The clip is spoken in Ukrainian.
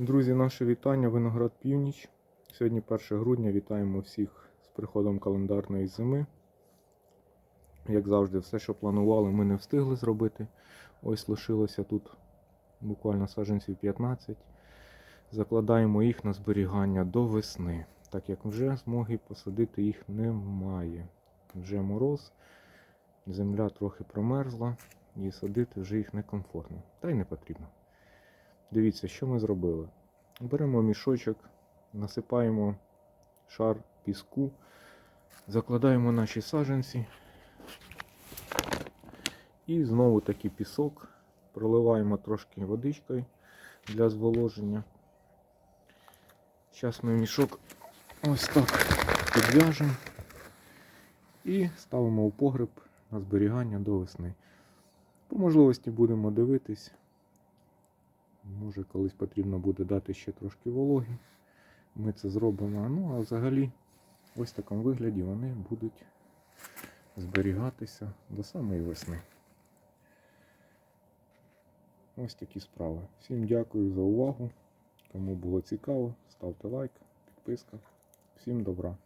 Друзі, наше вітання, Виноград Північ. Сьогодні 1 грудня. Вітаємо всіх з приходом календарної зими. Як завжди, все, що планували, ми не встигли зробити. Ось лишилося тут буквально саджанців 15. Закладаємо їх на зберігання до весни, так як вже змоги посадити їх немає. Вже мороз, земля трохи промерзла і садити вже їх некомфортно. Та й не потрібно. Дивіться, що ми зробили. Беремо мішочок, насипаємо шар піску, закладаємо наші саджанці. І знову таки пісок. Проливаємо трошки водичкою для зволоження. Зараз ми мішок ось так підв'яжемо і ставимо у погреб на зберігання до весни. По можливості будемо дивитись. Може, колись потрібно буде дати ще трошки вологи. Ми це зробимо. Ну, а взагалі, ось в такому вигляді вони будуть зберігатися до самої весни. Ось такі справи. Всім дякую за увагу. Кому було цікаво, ставте лайк, підписка. Всім добра.